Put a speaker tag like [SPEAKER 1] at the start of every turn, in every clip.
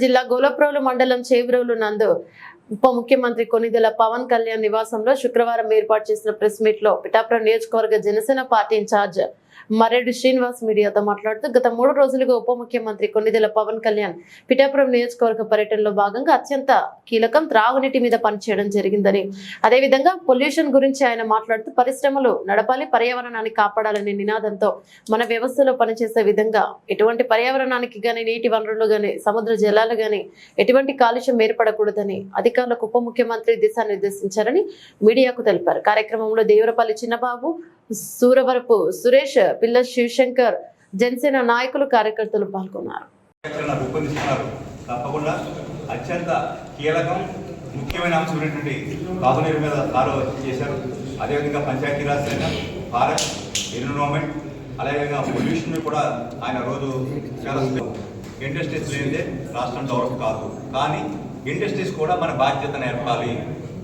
[SPEAKER 1] జిల్లా గోలప్రోలు మండలం చేబ్రోలు నందు ఉప ముఖ్యమంత్రి కొనిదెల పవన్ కళ్యాణ్ నివాసంలో శుక్రవారం ఏర్పాటు చేసిన ప్రెస్ మీట్లో పిఠాపురం నియోజకవర్గ జనసేన పార్టీ ఇన్ఛార్జ్ మరెడ్డి శ్రీనివాస్ మీడియాతో మాట్లాడుతూ గత మూడు రోజులుగా ఉప ముఖ్యమంత్రి కొన్నిదెల పవన్ కళ్యాణ్ పిఠాపురం నియోజకవర్గ పర్యటనలో భాగంగా అత్యంత కీలకం త్రాగునీటి మీద పనిచేయడం జరిగిందని అదేవిధంగా పొల్యూషన్ గురించి ఆయన మాట్లాడుతూ పరిశ్రమలు నడపాలి పర్యావరణాన్ని కాపాడాలనే నినాదంతో మన వ్యవస్థలో పనిచేసే విధంగా ఎటువంటి పర్యావరణానికి గాని నీటి వనరులు గాని సముద్ర జలాలు గాని ఎటువంటి కాలుష్యం ఏర్పడకూడదని అధిక అధికారులకు ఉప ముఖ్యమంత్రి దిశానిర్దేశించారని మీడియాకు తెలిపారు. కార్యక్రమంలో దేవరపల్లి చిన్నబాబు సూరవరపు సురేష్ పిల్ల శివశంకర్ జనసేన నాయకులు కార్యకర్తలు పాల్గొన్నారు.
[SPEAKER 2] కార్యాచరణ రూపొందిస్తున్నారు. తప్పకుండా అత్యంత కీలకం ముఖ్యమైన అంశమైనటువంటి తాగునీరు మీద కారు చేశారు. అదేవిధంగా పంచాయతీరాజ్ శాఖ ఫారెస్ట్ ఎన్విరాన్మెంట్ అదేవిధంగా పొల్యూషన్ కూడా ఆయన రోజు చాలా ఇండస్ట్రీస్ లేనిదే రాష్ట్రం డెవలప్ కాదు. కానీ ఇండస్ట్రీస్ కూడా మన బాధ్యత నేర్పాలి.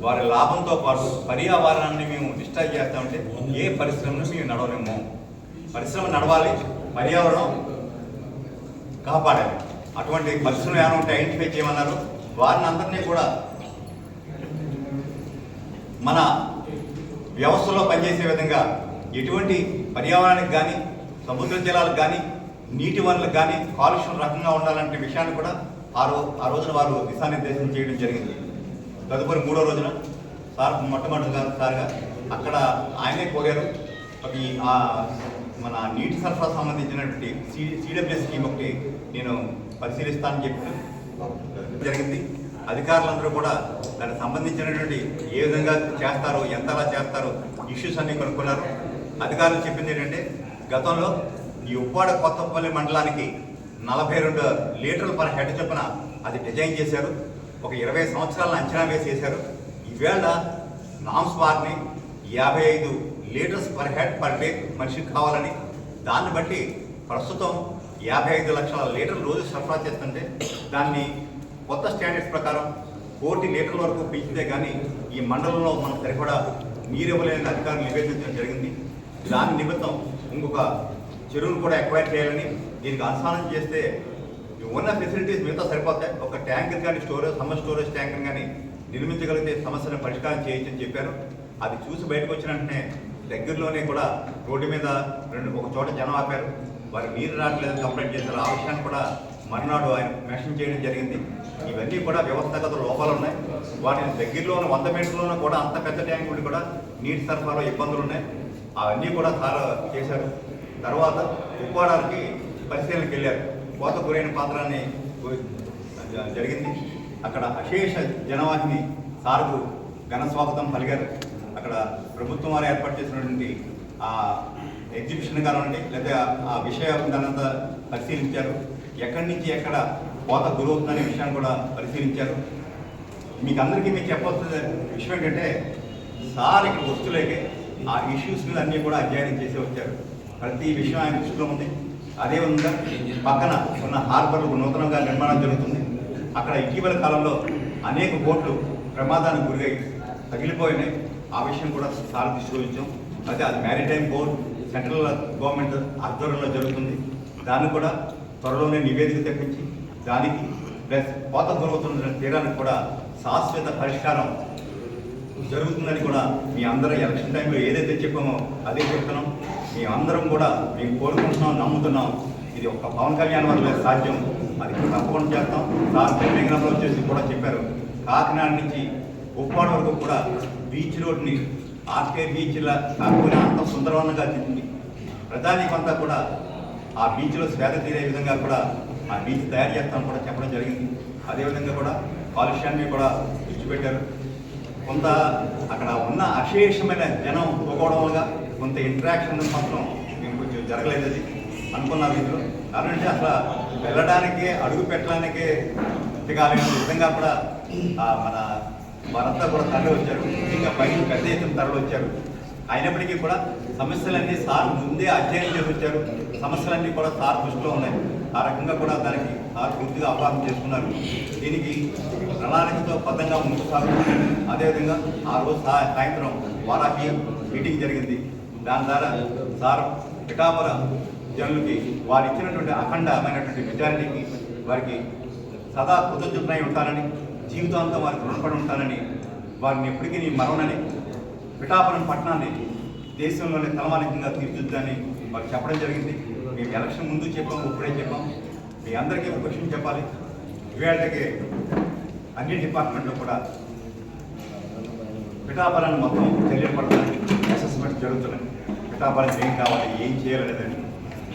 [SPEAKER 2] వారి లాభంతో పాటు పర్యావరణాన్ని మేము డిస్టర్బ్ చేస్తామంటే ఏ పరిశ్రమను మేము నడవలేము. పరిశ్రమ నడవాలి పర్యావరణం కాపాడాలి. అటువంటి పరిశ్రమలు ఏమైనా ఉంటే ఐడెంటిఫై చేయమన్నారు. వారిని అందరినీ కూడా మన వ్యవస్థలో పనిచేసే విధంగా ఎటువంటి పర్యావరణానికి కానీ సముద్ర జలాలకు కానీ నీటి వనరులకు కానీ కాలుష్యం రకంగా ఉండాలంటే విషయాన్ని కూడా ఆ రో ఆ రోజున వారు దిశానిర్దేశం చేయడం జరిగింది. తదుపరి మూడో రోజున సార్ మొట్టమొదటిగా సార్గా అక్కడ ఆయనే కోరారు. ఒక ఆ మన నీటి సరఫరా సంబంధించినటువంటి సి సిడబ్ల్యూ స్కీమ్ ఒకటి నేను పరిశీలిస్తానని చెప్పి జరిగింది. అధికారులందరూ కూడా దానికి సంబంధించినటువంటి ఏ విధంగా చేస్తారో ఎంతలా చేస్తారో ఇష్యూస్ అన్నీ కనుక్కున్నారు. అధికారులు చెప్పింది ఏంటంటే గతంలో ఈ ఉప్పాడ కొత్తపల్లి మండలానికి నలభై రెండు లీటర్లు పర్ హెడ్ చొప్పున అది డిజైన్ చేశారు. ఒక ఇరవై సంవత్సరాలను అంచనా వేసి చేశారు ఈవేళ నామ్స్ వారిని యాభై ఐదు litres per head per day మనిషికి కావాలని దాన్ని బట్టి ప్రస్తుతం యాభై ఐదు లక్షల లీటర్లు రోజు సరఫరా చేస్తుంటే దాన్ని కొత్త స్టాండర్డ్స్ ప్రకారం కోటి లీటర్ల వరకు పెంచితే కానీ ఈ మండలంలో మనకు సరిపడా నీరు ఇవ్వలేని అధికారులు నివేదించడం జరిగింది. దాని నిమిత్తం ఇంకొక చెరువును కూడా ఎక్వైర్ చేయాలని దీనికి అనుసంధానం చేస్తే ఉన్న ఫెసిలిటీస్ మిగతా సరిపోతాయి. ఒక ట్యాంకర్ కానీ స్టోరేజ్ సమ్మర్ స్టోరేజ్ ట్యాంకర్ కానీ నిర్మించగలిగితే సమస్యను పరిష్కారం చేయొచ్చని చెప్పారు. అది చూసి బయటకు వచ్చిన వెంటనే దగ్గరలోనే కూడా రోడ్డు మీద రెండు ఒక చోట జనం ఆపారు. వారికి నీరు రావట్లేదని కంప్లైంట్ చేశారు. ఆ విషయాన్ని కూడా మర్నాడు ఆయన మెన్షన్ చేయడం జరిగింది. ఇవన్నీ కూడా వ్యవస్థాగత లోపాలు ఉన్నాయి. వాటిని దగ్గరలో ఉన్న వంద మీటర్లోనూ కూడా అంత పెద్ద ట్యాంక్ ఉండి కూడా నీటి సరఫరాలో ఇబ్బందులు ఉన్నాయి. అవన్నీ కూడా సార్ చేశారు. తర్వాత ఉప్పాడానికి పరిశీలనకి వెళ్ళారు కోత గురైన పాత్రాన్ని జ- జరిగింది. అక్కడ అశేష జనవాహిని సార్కు ఘన స్వాగతం పలిగారు. అక్కడ ప్రభుత్వం వారు ఏర్పాటు చేసినటువంటి ఆ ఎగ్జిబిషన్ కానివ్వండి లేదా ఆ విషయం దానంతా పరిశీలించారు. ఎక్కడి నుంచి ఎక్కడ కోత గురవుతుందనే విషయాన్ని కూడా పరిశీలించారు. మీకు అందరికీ మీకు చెప్పవలసిన విషయం ఏంటంటే సార్ ఇక్కడ వస్తులేకే ఆ ఇష్యూస్ మీద అన్నీ కూడా అధ్యయనం చేసి వచ్చారు. ప్రతి విషయం ఆయన దృష్టిలో ఉంది. అదేవిధంగా పక్కన ఉన్న హార్బర్లకు నూతనంగా నిర్మాణం జరుగుతుంది. అక్కడ ఇటీవల కాలంలో అనేక బోట్లు ప్రమాదానికి గురై తగిలిపోయినాయి. ఆ విషయం కూడా సార్ దృష్టిలో అయితే అది మ్యారిటైమ్ బోర్డ్ సెంట్రల్ గవర్నమెంట్ ఆధ్వర్యంలో జరుగుతుంది. దాన్ని కూడా త్వరలోనే నివేదిక తెప్పించి దానికి ప్లస్ కోత దొరుకుతున్న తీరానికి కూడా శాశ్వత పరిష్కారం జరుగుతుందని కూడా మీ అందరూ ఎలక్షన్ టైంలో ఏదైతే చెప్పామో అదే చెప్తున్నాం. మీ అందరం కూడా మేము కోరుకుంటున్నాం నమ్ముతున్నాం. ఇది ఒక పవన్ కళ్యాణ్ వల్ల సాధ్యం. అది తప్పకుండా చేస్తాం. సార్ టెలిగ్రామ్లో వచ్చేసి కూడా చెప్పారు. కాకినాడ నుంచి ఉప్పాడ వరకు కూడా బీచ్ రోడ్ని ఆర్కే బీచ్లా కాకపోయినా అంత సుందరవనంగా తింది ప్రధానికంతా కూడా ఆ బీచ్లో స్వేద తీరే విధంగా కూడా ఆ బీచ్ తయారు చేస్తాం కూడా చెప్పడం జరిగింది. అదేవిధంగా కూడా కాలుష్యాన్ని కూడా దృష్టి పెట్టారు. కొంత అక్కడ ఉన్న అశేషమైన జనం పోగవడం వల్ల కొంత ఇంటరాక్షన్ మాత్రం మేము కొంచెం జరగలేదు అది. అనుకున్న రీతిలో కారణం అసలు వెళ్ళడానికి అడుగు పెట్టడానికి కాలేని విధంగా కూడా మన వారంతా కూడా తరలి వచ్చారు. ఇంకా బయట పెద్ద ఎత్తున తరలి వచ్చారు. అయినప్పటికీ కూడా సమస్యలన్నీ సార్ ముందే అధ్యయనం చేసి వచ్చారు. సమస్యలన్నీ కూడా సార్ దృష్టిలో ఉన్నాయి. రకంగా కూడా దానికి పూర్తిగా అవగాహన చేసుకున్నారు దీనికి ప్రణాళికతో బద్దంగా ముందుకు సాగుతుంది. అదేవిధంగా ఆ రోజు సాయంత్రం వారాకి మీటింగ్ జరిగింది. దాని ద్వారా సార్ పిఠాపుర జనులకి వారు ఇచ్చినటువంటి అఖండమైనటువంటి మెజారిటీకి వారికి సదా కృతజ్ఞతమై ఉంటానని జీవితాంతం వారికి రుణపడి ఉంటానని వారిని ఎప్పటికీ నీ మరవనని పిఠాపురం పట్టణాన్ని దేశంలోనే తలమానికంగా తీర్చిద్దని వారు చెప్పడం జరిగింది. మేము ఎలక్షన్ ముందు చెప్పాం ఇప్పుడే చెప్పాం. మీ అందరికీ ఒక విషయం చెప్పాలి. ఇవాళకి అన్ని డిపార్ట్మెంట్లో కూడా పిఠాపురాన్ని మొత్తం తెలియపడతానికి అసెస్మెంట్ జరుగుతున్నాయి. పిఠాపురం ఏం కావాలి ఏం చేయాలనేదని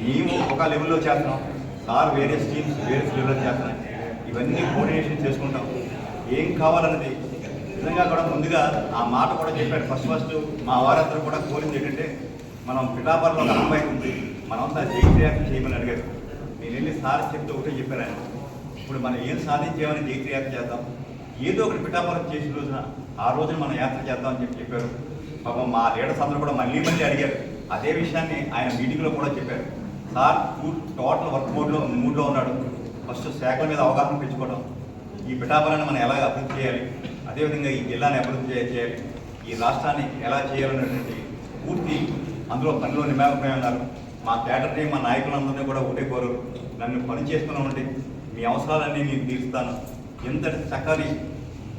[SPEAKER 2] మేము ఒక లెవెల్లో చేస్తున్నాం. సార్ వేరే స్కీమ్స్ వేరే లెవెల్లో చేస్తున్నాం ఇవన్నీ కోఆర్డినేషన్ చేసుకుంటాం. ఏం కావాలన్నది నిజంగా కూడా ముందుగా ఆ మాట కూడా చెప్పాడు ఫస్ట్ ఫస్ట్ మా వారందరూ కూడా కోరింది ఏంటంటే మనం పిఠాపురంలో ఒక అమ్మాయి ఉంది. మనమంతా జైత్రయాత్ర చేయమని అడిగారు. నేను వెళ్ళి సార్ చెప్తే ఒకటే చెప్పాను ఆయన. ఇప్పుడు మనం ఏం సాధించామని జైత్రయాత్ర చేద్దాం. ఏదో ఒకటి పిఠాపురం చేసిన రోజున ఆ రోజున మనం యాత్ర చేద్దాం అని చెప్పి చెప్పారు. పాపం మా లీడర్స్ అందరూ కూడా మళ్ళీ మళ్ళీ అడిగారు. అదే విషయాన్ని ఆయన మీటింగ్లో కూడా చెప్పారు. సార్ టోటల్ వర్క్ మోడ్లో మూడ్లో ఉన్నాడు. ఫస్ట్ శాఖల మీద అవగాహన పెంచుకోవడం ఈ పిఠాపురాన్ని మనం ఎలా అభివృద్ధి చేయాలి? అదేవిధంగా ఈ జిల్లాని అభివృద్ధి చేయాలి. ఈ రాష్ట్రాన్ని ఎలా చేయాలనేటువంటి పూర్తి అందులో పనిలో నిమగ్నమై ఉన్నారు. మా క్యాడర్ని మా నాయకులందరినీ కూడా ఒకటే కోరు. నన్ను పని చేస్తున్నామండి మీ అవసరాలన్నీ నేను తీరుస్తాను. ఎంతటి చక్కని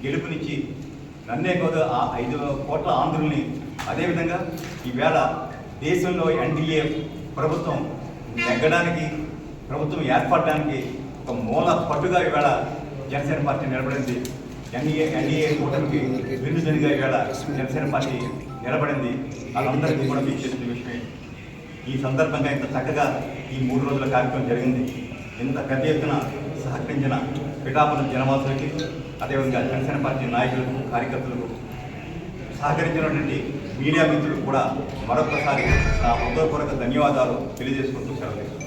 [SPEAKER 2] గెలుపునిచ్చి నన్నే కాదు ఆ ఐదు కోట్ల ఆంధ్రుల్ని అదేవిధంగా ఈవేళ దేశంలో ఎన్డీఏ ప్రభుత్వం నెగ్గడానికి ప్రభుత్వం ఏర్పడడానికి ఒక మూల పట్టుగా ఈవేళ జనసేన పార్టీ నిలబడింది. ఎన్డీఏ ఎన్డీఏ కూటమికి వెన్నుదనిగా ఈవేళ జనసేన పార్టీ నిలబడింది. వాళ్ళందరికీ కూడా మీకు తెలిసిన ఈ సందర్భంగా ఇంత చక్కగా ఈ మూడు రోజుల కార్యక్రమం జరిగింది. ఇంత పెద్ద ఎత్తున సహకరించిన పిఠాపురం జనవాసులకి అదేవిధంగా జనసేన పార్టీ నాయకులకు కార్యకర్తలకు సహకరించినటువంటి మీడియా మిత్రులకు కూడా మరొకసారి నా హృదయపూర్వక ధన్యవాదాలు తెలియజేసుకుంటూ సెలవు